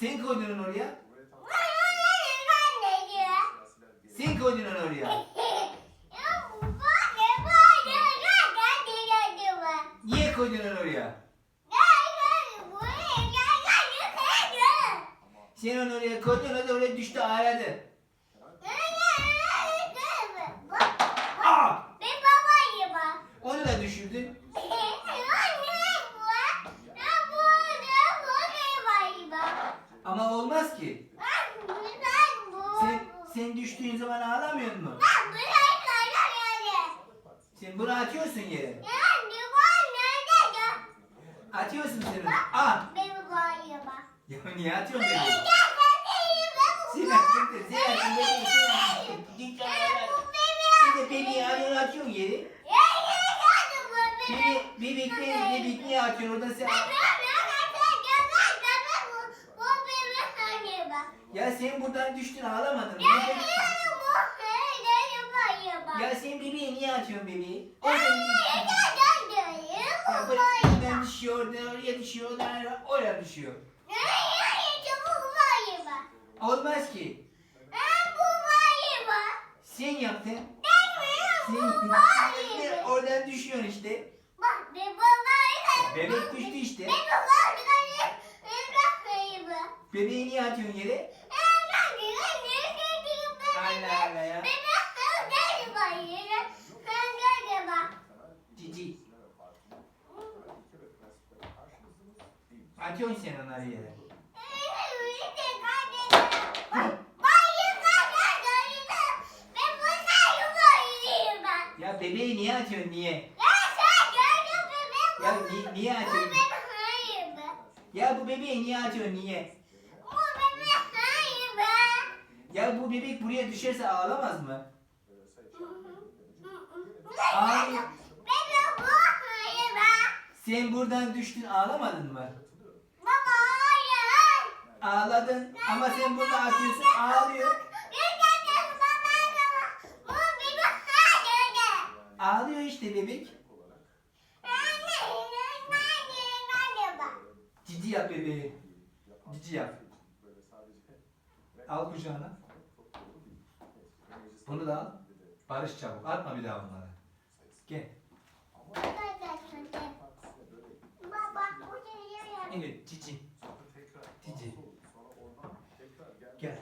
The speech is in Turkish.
Sen koydun onu oraya. Sen koydun onu oraya. Niye koydun onu oraya? Sen onu oraya koydun o da oraya düştü ağladı. Aa! Onu da düşürdün. Ama olmaz ki. Sen, sen düştüğün zaman ağlamıyor mu? Sen bunu atıyorsun yere. Atıyorsun sen onu. Aa! Ya niye atıyorsun beni? Sen attın da sen attın da sen attın. Ağlar. Sen de bebeği alıyorsun atıyorsun yere. Bebek, bebek, bebek, niye atıyorsun orada sen? Ya sen buradan düştün ağlamadın mı? Ya sen bebeği niye atıyorsun bebeği? Ya böyle buradan düşüyor, oraya düşüyor, oraya düşüyor. Olmaz ki. Sen yaptın. Sen oradan düşüyorsun işte. Bebek düştü işte. Bebeği niye atıyorsun yere? Cici. Atıyorsun sen onları yere. Ya bebeği niye atıyorsun niye? Ya ni- niye atıyorsun? Ya bu bebeği niye atıyorsun niye? Ya bu bebek buraya düşerse ağlamaz mı? Ağlıyor. Sen buradan düştün ağlamadın mı? Ağladın ama sen burada atıyorsun ağlıyor. Ağlıyor işte bebek. Cici yap bebeği. Cici yap. Al kucağına. Bunu da al. Barış çabuk. Atma bir daha bunları. Gel. Evet cici. Sonra tekrar. Cici. Sonra oradan tekrar gel. Gel.